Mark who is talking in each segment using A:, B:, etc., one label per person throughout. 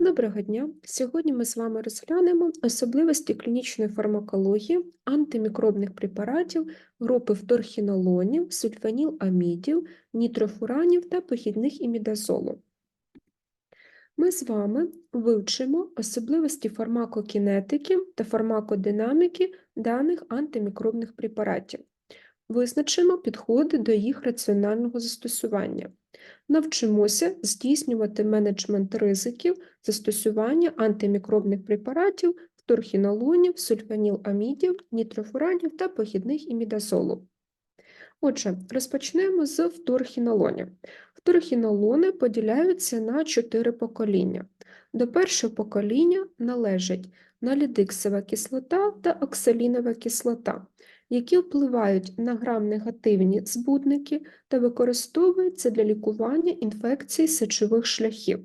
A: Доброго дня! Сьогодні ми з вами розглянемо особливості клінічної фармакології антимікробних препаратів групи вторхінолонів, сульфаніламідів, нітрофуранів та похідних імідазолу. Ми з вами вивчимо особливості фармакокінетики та фармакодинаміки даних антимікробних препаратів. Визначимо підходи до їх раціонального застосування. Навчимося здійснювати менеджмент ризиків застосування антимікробних препаратів, вторхінолонів, сульфаніламідів, нітрофуранів та похідних імідазолу. Отже, розпочнемо з вторхінолонів. Вторхінолони поділяються на чотири покоління. До першого покоління належать налідиксова кислота та оксалінова кислота, які впливають на грам-негативні збудники та використовуються для лікування інфекцій сечових шляхів.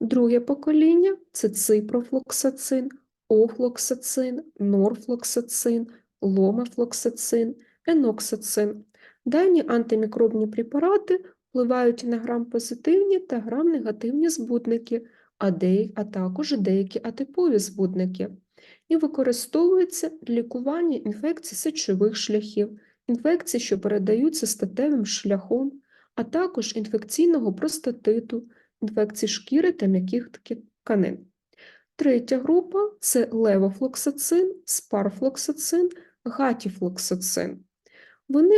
A: Друге покоління це ципрофлоксацин, офлоксацин, норфлоксацин, ломефлоксацин, еноксацин. Дані антимікробні препарати впливають на грам-позитивні та грам-негативні збудники, а також деякі атипові збудники, і використовуються для лікування інфекцій сечових шляхів, інфекцій, що передаються статевим шляхом, а також інфекційного простатиту, інфекцій шкіри та м'яких тканин. Третя група це левофлоксацин, спарфлоксацин, гатіфлоксацин. Вони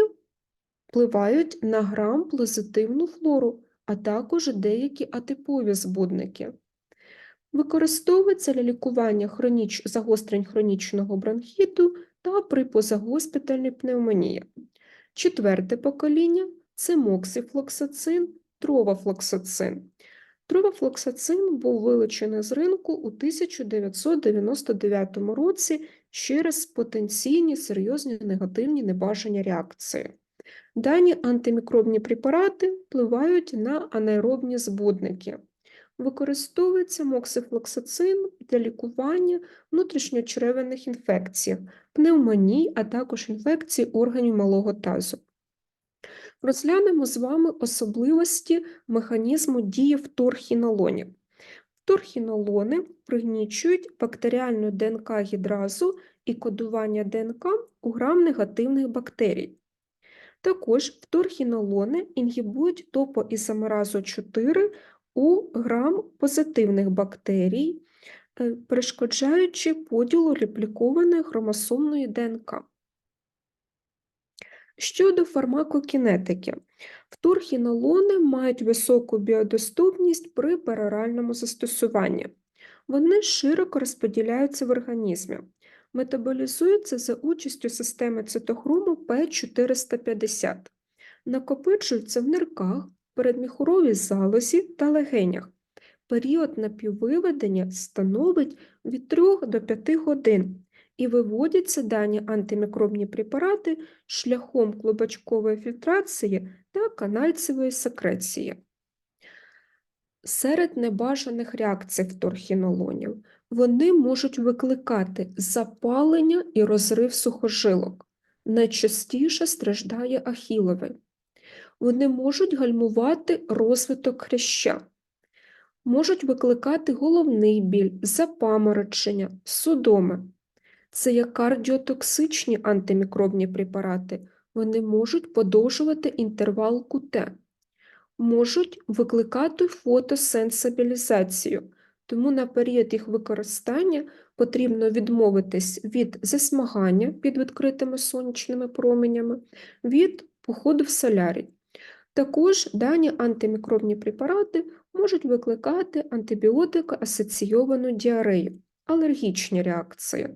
A: впливають на грам-позитивну флору, а також деякі атипові збудники. Використовується для лікування хроніч... загострень хронічного бронхіту та при позагоспітальній пневмонії. Четверте покоління це моксифлоксацин, тровафлоксацин. Тровафлоксацин був вилучений з ринку у 1999 році через потенційні серйозні негативні небажані реакції. Дані антимікробні препарати впливають на анаеробні збудники. Використовується моксифлоксацин для лікування внутрішньочеревних інфекцій, пневмоній, а також інфекцій органів малого тазу. Розглянемо з вами особливості механізму дії вторхінолонів. Вторхінолони пригнічують бактеріальну ДНК-гідразу і кодування ДНК у грам-негативних бактерій. Також вторхінолони інгібують топоізомеразу 4 у грам-позитивних бактерій, е, перешкоджаючи поділу реплікованої хромосомної ДНК. Щодо фармакокінетики, вторхінолони мають високу біодоступність при пероральному застосуванні. Вони широко розподіляються в організмі, метаболізуються за участю системи цитохрому П450, накопичуються в нирках, передміхуровій залозі та легенях. Період напіввиведення становить від 3 до 5 годин і виводяться дані антимікробні препарати шляхом клубочкової фільтрації та канальцевої секреції. Серед небажаних реакцій вторхінолонів вони можуть викликати запалення і розрив сухожилок. Найчастіше страждає ахіловий. Вони можуть гальмувати розвиток хряща, можуть викликати головний біль, запаморочення, судоми. Це є кардіотоксичні антимікробні препарати. Вони можуть подовжувати інтервал КУТ, можуть викликати фотосенсибілізацію, тому на період їх використання потрібно відмовитись від засмагання під відкритими сонячними променями, від походу в солярій. Також дані антимікробні препарати можуть викликати антибіотико-асоційовану діарею, алергічні реакції.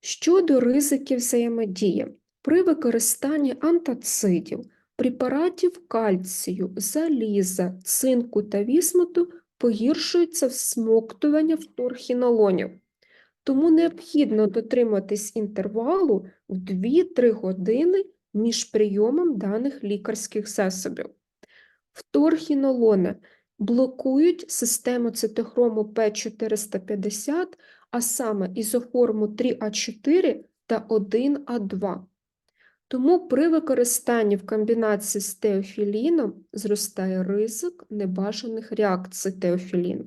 A: Щодо ризиків взаємодії, при використанні антацидів, препаратів кальцію, заліза, цинку та вісмуту погіршується всмоктування вторхінолонів, тому необхідно дотриматись інтервалу в 2-3 години між прийомом даних лікарських засобів. Вторхінолони блокують систему цитохрому П450, а саме ізоформу 3А4 та 1А2. Тому при використанні в комбінації з теофіліном зростає ризик небажаних реакцій теофіліну.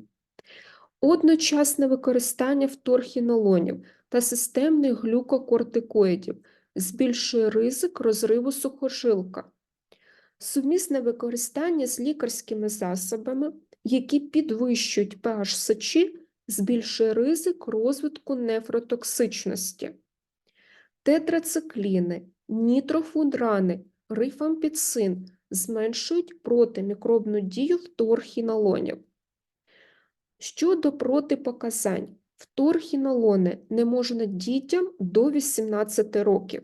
A: Одночасне використання вторхінолонів та системних глюкокортикоїдів збільшує ризик розриву сухожилка. Сумісне використання з лікарськими засобами, які підвищують pH сечі, збільшує ризик розвитку нефротоксичності. Тетрацикліни, нітрофудрани, рифампіцин зменшують протимікробну дію вторхінолонів. Щодо протипоказань, вторхінолони не можна дітям до 18 років,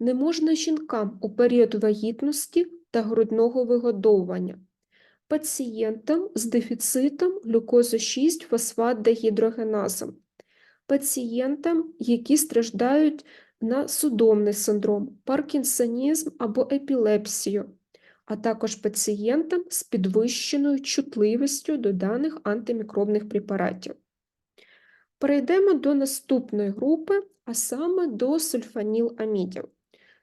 A: не можна жінкам у період вагітності та грудного вигодовування, пацієнтам з дефіцитом глюкози 6 фосфат дегідрогеназом, пацієнтам, які страждають на судомний синдром, паркінсонізм або епілепсію, а також пацієнтам з підвищеною чутливістю до даних антимікробних препаратів. Перейдемо до наступної групи, а саме до сульфаніламідів.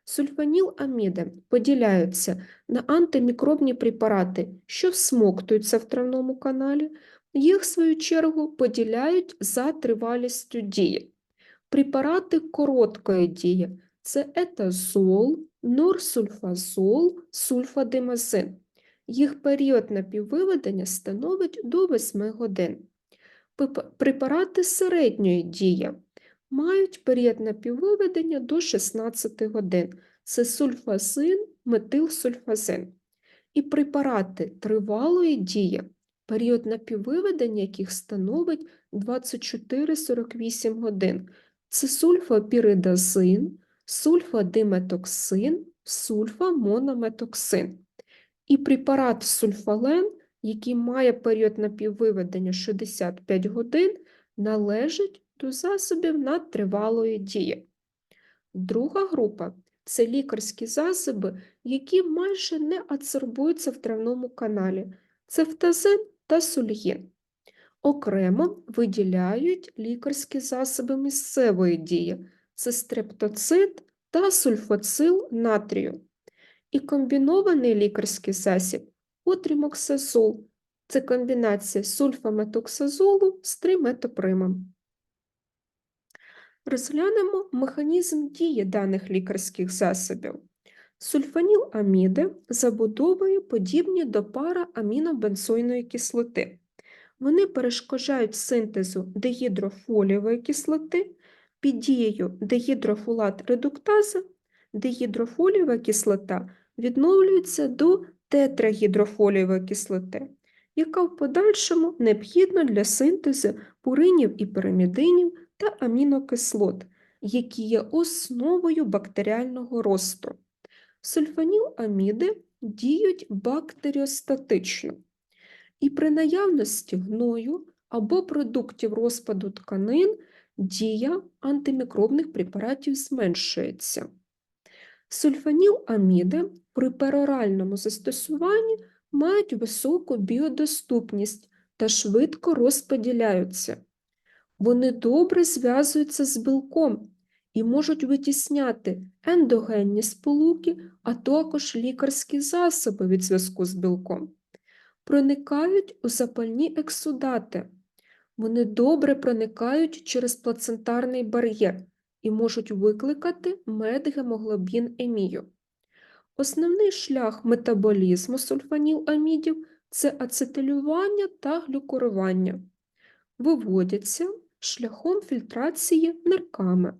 A: Сульфаніламіди поділяються на антимікробні препарати, що всмоктуються в травному каналі, їх, в свою чергу, поділяють за тривалістю дії. Препарати короткої дії це етазол, норсульфазол, сульфадимазин. Їх період напіввиведення становить до 8 годин. Препарати середньої дії мають період напіввиведення до 16 годин. Це сульфазин, метилсульфазин. І препарати тривалої дії, період напіввиведення яких становить 24-48 годин. Це сульфапіридазин, сульфадиметоксин, сульфамонометоксин. І препарат сульфален, який має період напіввиведення 65 годин, належить до засобів надтривалої дії. Друга група це лікарські засоби, які майже не адсорбуються в травному каналі. Це фтазин та сульгін. Окремо виділяють лікарські засоби місцевої дії це стрептоцит та сульфоцил натрію. І комбінований лікарський засіб отрімоксазол – це комбінація сульфаметоксазолу з триметопримом. Розглянемо механізм дії даних лікарських засобів. Сульфаніламіди забудовою подібні до пара амінобензойної кислоти. Вони перешкоджають синтезу дегідрофолієвої кислоти під дією дегідрофолат редуктаза, дегідрофолієва кислота відновлюється до тетрагідрофолієвої кислоти, яка в подальшому необхідна для синтезу пуринів і пиримідинів та амінокислот, які є основою бактеріального росту. Сульфаніламіди діють бактеріостатично. І при наявності гною або продуктів розпаду тканин дія антимікробних препаратів зменшується. Сульфаніламіди при пероральному застосуванні мають високу біодоступність та швидко розподіляються. Вони добре зв'язуються з білком і можуть витісняти ендогенні сполуки, а також лікарські засоби від зв'язку з білком проникають у запальні ексудати. Вони добре проникають через плацентарний бар'єр і можуть викликати медгемоглобін емію. Основний шлях метаболізму сульфаніламідів – це ацетилювання та глюкурування. Виводяться шляхом фільтрації нирками.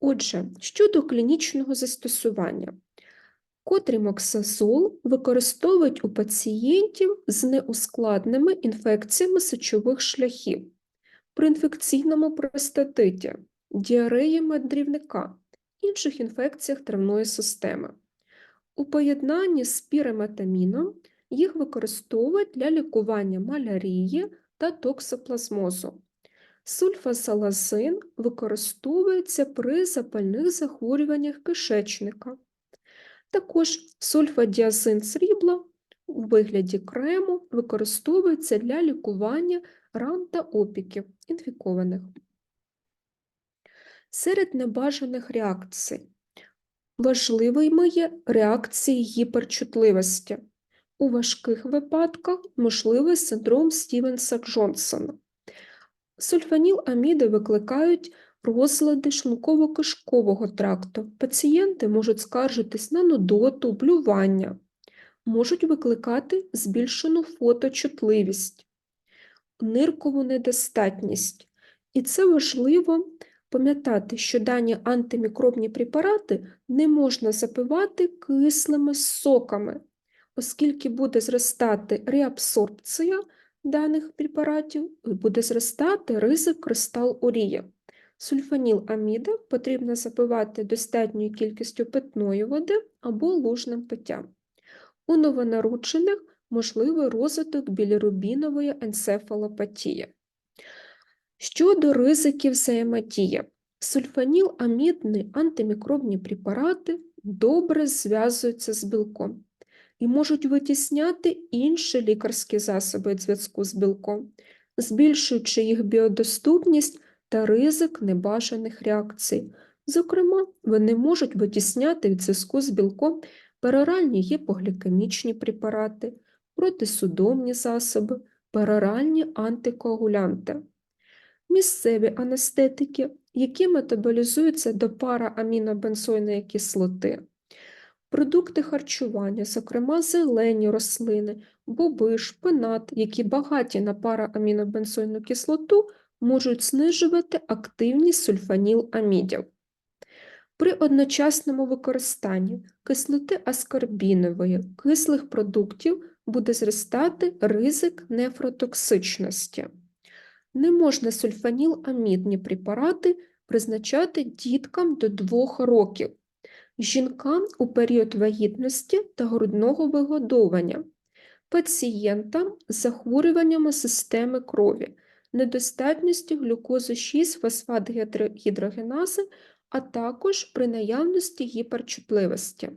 A: Отже, щодо клінічного застосування, Котрімоксазол використовують у пацієнтів з неускладними інфекціями сечових шляхів, при інфекційному простатиті, діареї мандрівника, інших інфекціях травної системи. У поєднанні з піреметаміном їх використовують для лікування малярії та токсоплазмозу. Сульфасалазин використовується при запальних захворюваннях кишечника. Також сульфадіазин срібла у вигляді крему використовується для лікування ран та опіків інфікованих. Серед небажаних реакцій Важливими є реакції гіперчутливості. У важких випадках можливий синдром Стівенса Джонсона. Сульфаніламіди викликають розлади шлунково-кишкового тракту. Пацієнти можуть скаржитись на нудоту, блювання, можуть викликати збільшену фоточутливість, ниркову недостатність. І це важливо пам'ятати, що дані антимікробні препарати не можна запивати кислими соками, оскільки буде зростати реабсорбція даних препаратів, буде зростати ризик кристал-урія. Сульфаніламіди потрібно запивати достатньою кількістю питної води або лужним питтям. У новонароджених можливий розвиток білірубінової енцефалопатії. Щодо ризиків взаємодії, сульфаніламідні антимікробні препарати добре зв'язуються з білком і можуть витісняти інші лікарські засоби зв'язку з білком, збільшуючи їх біодоступність та ризик небажаних реакцій. Зокрема, вони можуть витісняти від зв'язку з білком пероральні гіпоглікемічні препарати, протисудомні засоби, пероральні антикоагулянти. Місцеві анестетики, які метаболізуються до параамінобензойної кислоти, продукти харчування, зокрема зелені рослини, боби, шпинат, які багаті на параамінобензойну кислоту, можуть знижувати активність сульфаніламідів. При одночасному використанні кислоти аскорбінової, кислих продуктів буде зростати ризик нефротоксичності. Не можна сульфаніламідні препарати призначати діткам до 2 років, жінкам у період вагітності та грудного вигодовування, пацієнтам з захворюваннями системи крові, недостатністю глюкози 6 фосфат гідрогенази, а також при наявності гіперчутливості.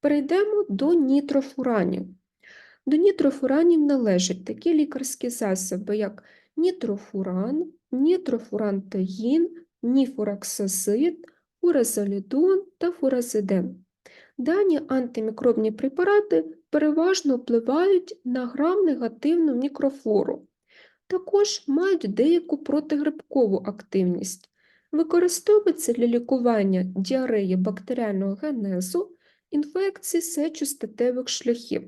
A: Перейдемо до нітрофуранів. До нітрофуранів належать такі лікарські засоби, як нітрофуран, нітрофурантаїн, ніфураксазид, фуразолідон та фуразиден. Дані антимікробні препарати переважно впливають на грам-негативну мікрофлору, також мають деяку протигрибкову активність, використовуються для лікування діареї бактеріального генезу, інфекцій сечостатевих шляхів,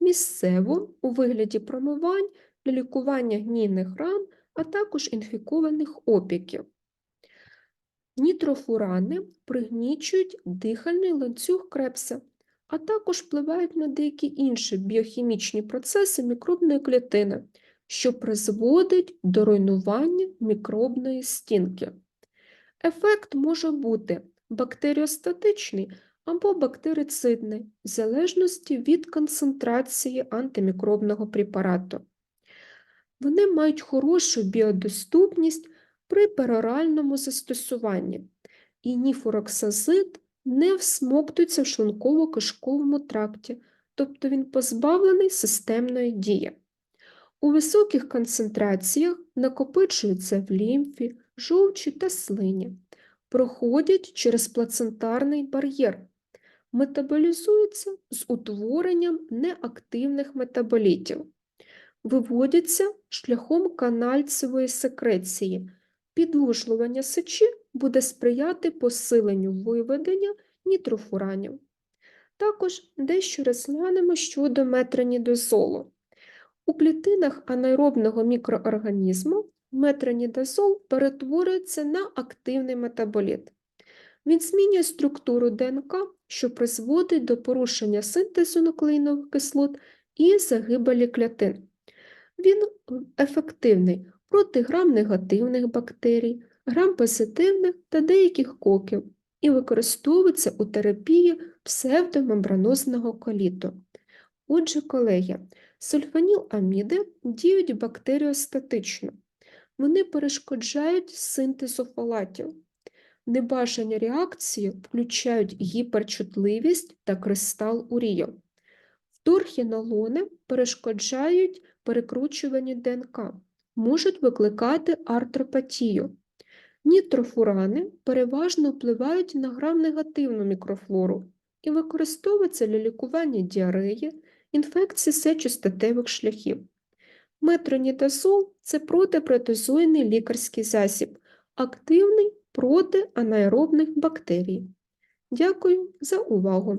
A: місцево у вигляді промивань для лікування гнійних ран, а також інфікованих опіків. Нітрофурани пригнічують дихальний ланцюг крепса, а також впливають на деякі інші біохімічні процеси мікробної клітини, що призводить до руйнування мікробної стінки. Ефект може бути бактеріостатичний або бактерицидний, в залежності від концентрації антимікробного препарату. Вони мають хорошу біодоступність при пероральному застосуванні, і ніфуроксазид не всмоктується в шлунково-кишковому тракті, тобто він позбавлений системної дії. У високих концентраціях накопичуються в лімфі, жовчі та слині, проходять через плацентарний бар'єр, метаболізуються з утворенням неактивних метаболітів, виводяться шляхом канальцевої секреції. Підлужлювання сечі буде сприяти посиленню виведення нітрофуранів. Також дещо розглянемо щодо метронідозолу. У клітинах анаеробного мікроорганізму метронідозол перетворюється на активний метаболіт. Він змінює структуру ДНК, що призводить до порушення синтезу нуклеїнових кислот і загибелі клітин. Він ефективний проти грам-негативних бактерій, грам-позитивних та деяких коків і використовується у терапії псевдомембранозного коліту. Отже, колеги, сульфаніламіди діють бактеріостатично, вони перешкоджають синтезу фолатів. Небажані реакції включають гіперчутливість та кристал урію. Вторхінолони перешкоджають перекручуванню ДНК, можуть викликати артропатію. Нітрофурани переважно впливають на грам-негативну мікрофлору і використовуються для лікування діареї, інфекцій сечостатевих шляхів. Метронідазол – це протипротозойний лікарський засіб, активний проти анаеробних бактерій. Дякую за увагу!